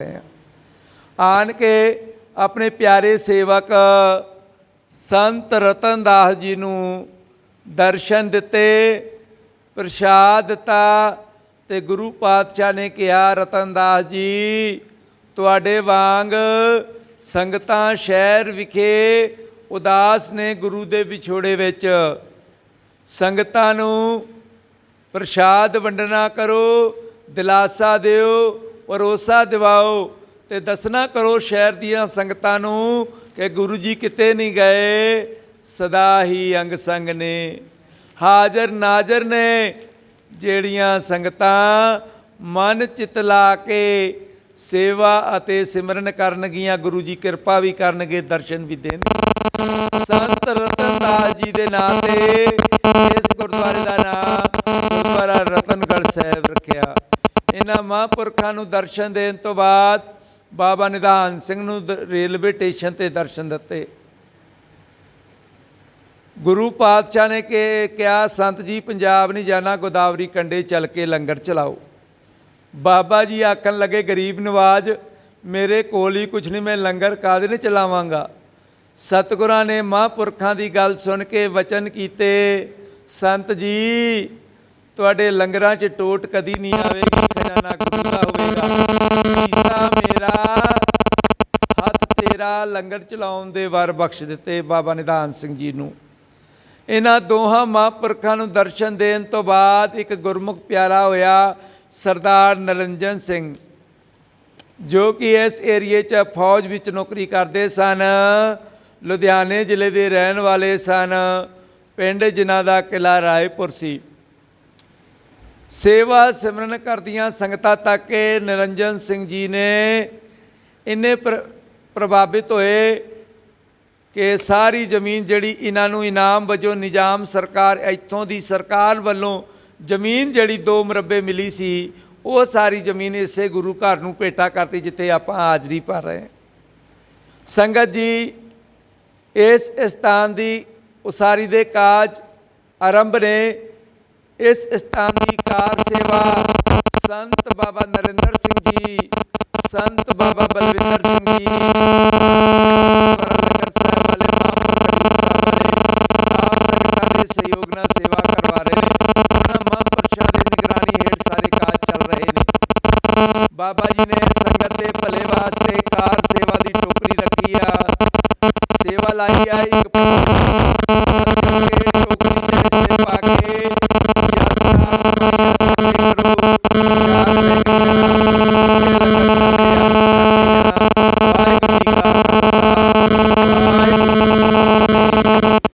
ਰਹੇ ਹਾਂ। ਆਣ ਕੇ ਆਪਣੇ ਪਿਆਰੇ ਸੇਵਕ, ਸੰਤ ਰਤਨ ਦਾਸ ਜੀ ਨੂੰ ਦਰਸ਼ਨ ਦਿੱਤੇ, ਪ੍ਰਸ਼ਾਦ ਦਿੱਤਾ ਤੇ ਗੁਰੂ ਪਾਤਸ਼ਾਹ ਨੇ ਕਿਹਾ ਰਤਨ ਦਾਸ ਜੀ, ਤੁਹਾਡੇ ਵਾਂਗ ਸੰਗਤਾਂ ਸ਼ਹਿਰ ਵਿਖੇ ਉਦਾਸ ਨੇ ਗੁਰੂ ਦੇ ਵਿਛੋੜੇ ਵਿੱਚ। ਸੰਗਤਾਂ ਨੂੰ ਪ੍ਰਸ਼ਾਦ ਵੰਡਣਾ ਕਰੋ, ਦਿਲਾਸਾ ਦਿਓ ਭਰੋਸਾ ਦਿਵਾਓ ਤੇ ਦੱਸਣਾ ਕਰੋ ਸ਼ਹਿਰ ਦੀਆਂ ਸੰਗਤਾਂ ਨੂੰ ਕਿ ਗੁਰੂ ਜੀ ਕਿਤੇ ਨਹੀਂ ਗਏ, ਸਦਾ ਹੀ ਅੰਗ ਸੰਗ ਨੇ। ਹਾਜ਼ਰ ਨਾਜ਼ਰ ਨੇ ਜਿਹੜੀਆਂ ਸੰਗਤਾਂ ਮਨ ਚਿਤ ਲਾ ਕੇ ਸੇਵਾ ਅਤੇ ਸਿਮਰਨ ਕਰਨਗੀਆਂ, ਗੁਰੂ ਜੀ ਕਿਰਪਾ ਵੀ ਕਰਨਗੇ, ਦਰਸ਼ਨ ਵੀ ਦੇਣ ਸੰਤ ਰਤਨਦਾਸ ਜੀ ਦੇ ਨਾਂ ਤੇ ਇਸ ਗੁਰਦੁਆਰੇ ਦਾ ਮਹਾਂਪੁਰਖਾਂ ਨੂੰ ਦਰਸ਼ਨ ਦੇਣ ਤੋਂ ਬਾਅਦ ਬਾਬਾ ਨਿਧਾਨ ਸਿੰਘ ਨੂੰ ਰੇਲਵੇ ਸਟੇਸ਼ਨ ਤੇ ਦਰਸ਼ਨ ਦਿੱਤੇ। ਗੁਰੂ ਪਾਤਸ਼ਾਹ ਨੇ ਕਿ, ਕਿਹਾ, ਸੰਤ ਜੀ, ਪੰਜਾਬ ਨਹੀਂ ਜਾਣਾ, ਗੋਦਾਵਰੀ ਕੰਡੇ ਚੱਲ ਕੇ ਲੰਗਰ ਚਲਾਓ। ਬਾਬਾ ਜੀ ਆਖਣ ਲੱਗੇ, ਗਰੀਬ ਨਵਾਜ, ਮੇਰੇ ਕੋਲ ਹੀ ਕੁਝ ਨਹੀਂ, ਮੈਂ ਲੰਗਰ ਕਾਹਦੇ ਨਹੀਂ ਚਲਾਵਾਂਗਾ? ਸਤਿਗੁਰਾਂ ਨੇ ਮਹਾਂਪੁਰਖਾਂ ਦੀ ਗੱਲ ਸੁਣ ਕੇ ਵਚਨ ਕੀਤੇ, ਸੰਤ ਜੀ ਤੁਹਾਡੇ ਲੰਗਰਾਂ 'ਚ ਟੋਟ ਕਦੀ ਨਹੀਂ ਆਵੇਗੀ ਖਜ਼ਾਨਾ ਗੁਰੂ ਹੋਵੇਗਾ। ਈਸਾ ਮੇਰਾ, ਹੱਥ ਤੇਰਾ ਲੰਗਰ ਚਲਾਉਣ ਦੇ ਵਾਰ ਬਖਸ਼ ਦਿੱਤੇ ਬਾਬਾ ਨਿਧਾਨ ਸਿੰਘ ਜੀ ਨੂੰ। ਇਹਨਾਂ ਦੋਹਾਂ ਮਹਾਂਪੁਰਖਾਂ ਨੂੰ ਦਰਸ਼ਨ ਦੇਣ ਤੋਂ ਬਾਅਦ ਇੱਕ ਗੁਰਮੁਖ ਪਿਆਰਾ ਹੋਇਆ ਸਰਦਾਰ ਨਰਿੰਜਨ ਸਿੰਘ, ਜੋ ਕਿ ਇਸ ਏਰੀਏ 'ਚ ਫੌਜ ਵਿੱਚ ਨੌਕਰੀ ਕਰਦੇ ਸਨ, ਲੁਧਿਆਣੇ ਜ਼ਿਲ੍ਹੇ ਦੇ ਰਹਿਣ ਵਾਲੇ ਸਨ। ਪਿੰਡ ਜਿਨ੍ਹਾਂ ਦਾ ਕਿਲਾ ਰਾਏਪੁਰ ਸੀ। ਸੇਵਾ ਸਿਮਰਨ ਕਰਦੀਆਂ ਸੰਗਤਾਂ ਤੱਕ ਨਿਰੰਜਨ ਸਿੰਘ ਜੀ ਨੇ ਇੰਨੇ ਪ੍ਰ- ਪ੍ਰਭਾਵਿਤ ਹੋਏ ਕਿ ਸਾਰੀ ਜ਼ਮੀਨ ਜਿਹੜੀ ਇਹਨਾਂ ਨੂੰ ਇਨਾਮ ਵਜੋਂ ਨਿਜ਼ਾਮ ਸਰਕਾਰ, ਇੱਥੋਂ ਦੀ ਸਰਕਾਰ ਵੱਲੋਂ ਜ਼ਮੀਨ ਜਿਹੜੀ ਦੋ ਮਰਬੇ ਮਿਲੀ ਸੀ, ਉਹ ਸਾਰੀ ਜ਼ਮੀਨ ਇਸੇ ਗੁਰੂ ਘਰ ਨੂੰ ਭੇਟਾ ਕਰਤੀ ਜਿੱਥੇ ਆਪਾਂ ਹਾਜ਼ਰੀ ਭਰ ਰਹੇ ਹਾਂ। ਸੰਗਤ ਜੀ ਇਸ ਸਥਾਨ ਦੀ ਉਸਾਰੀ ਦੇ ਕਾਜ ਆਰੰਭ ਨੇ ਇਸ ਸਥਾਨ ਦੀ ਕਾਰ ਸੇਵਾ ਸੰਤ ਬਾਬਾ ਨਰਿੰਦਰ ਸਿੰਘ ਜੀ, ਸੰਤ ਬਾਬਾ ਬਲਵਿੰਦਰ ਸਿੰਘ ਜੀ ਸਹਿਯੋਗ ਨਾਲ ਸੇਵਾ ਕਰਵਾ ਰਹੇ ਨੇ। ਉਹਨਾਂ ਮਹਾਂਪੁਰਸ਼ਾਂ ਦੀ ਨਿਗਰਾਨੀ ਹੇਠ ਸਾਰੇ ਕਾਜ ਚੱਲ ਰਹੇ ਨੇ। ਬਾਬਾ ਜੀ ਨੇ ਸੰਗਤ ਦੇ ਭਲੇ ਵਾਸਤੇ ਕਾਰ ਸੇਵਾ ਦੀ ਟੋਕਰੀ ਰੱਖੀ ਆ। ਸੇਵਾ ਲਾਈ ਆ, ਇੱਕ